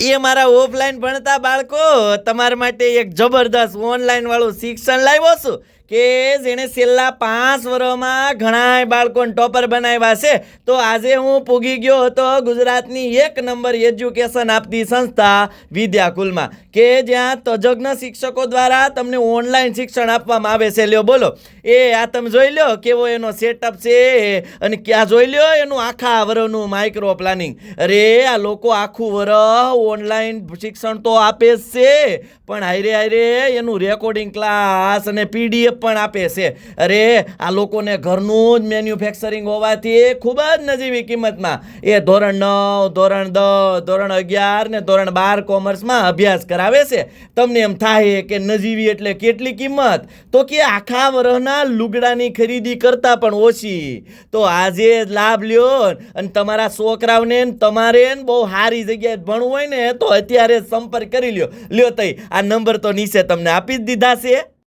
એ મારા ઓફલાઈન ભણતા બાળકો તમારા માટે એક જબરદસ્ત ઓનલાઈન વાળું શિક્ષણ લાવ્યો છું. કે જેણે છેલ્લા પાંચ વર્ષમાં ઘણા બાળકોને ટોપર બનાવ્યા છે, તો આજે હું પૂગી ગયો હતો ગુજરાતની એક નંબર એજ્યુકેશન આપતી સંસ્થા વિદ્યાકુલમાં. કે જ્યાં તજજ્ઞ શિક્ષકો દ્વારા તમને ઓનલાઈન શિક્ષણ આપવામાં આવે છે. લ્યો બોલો. એ આ તમે જોઈ લો કેવો એનો સેટઅપ છે અને ક્યાં જોઈ લ્યો એનું આખા વરનું માઇક્રો પ્લાનિંગ અરે, આ લોકો આખું વર ઓનલાઈન શિક્ષણ તો આપે જ છે. પણ હાયરે હાયરે, એનું રેકોર્ડિંગ ક્લાસ અને પીડીએફ પણ આપે છે. અરે, આ લોકોને ઘરનું જ મેન્યુફેક્ચરિંગ હોવાથી ખૂબ જ નજીવી કિંમતમાં. એ ધોરણ નવ, ધોરણ દસ, ધોરણ અગિયાર ને ધોરણ બાર કોમર્સમાં અભ્યાસ કરાવે છે. તમને એમ થાય કે નજીવી એટલે કેટલી કિંમત? તો કે આખા વર્ષના લુગડાની ખરીદી કરતાં પણ ઓછી. તો આજે લાભ લ્યો અને તમારા છોકરાઓને તમારે બહુ સારી જગ્યાએ ભણવું હોય ને, તો અત્યારે સંપર્ક કરી લ્યો. લ્યો તઈ, આ નંબર તો નીચે તમને આપી જ દીધા છે.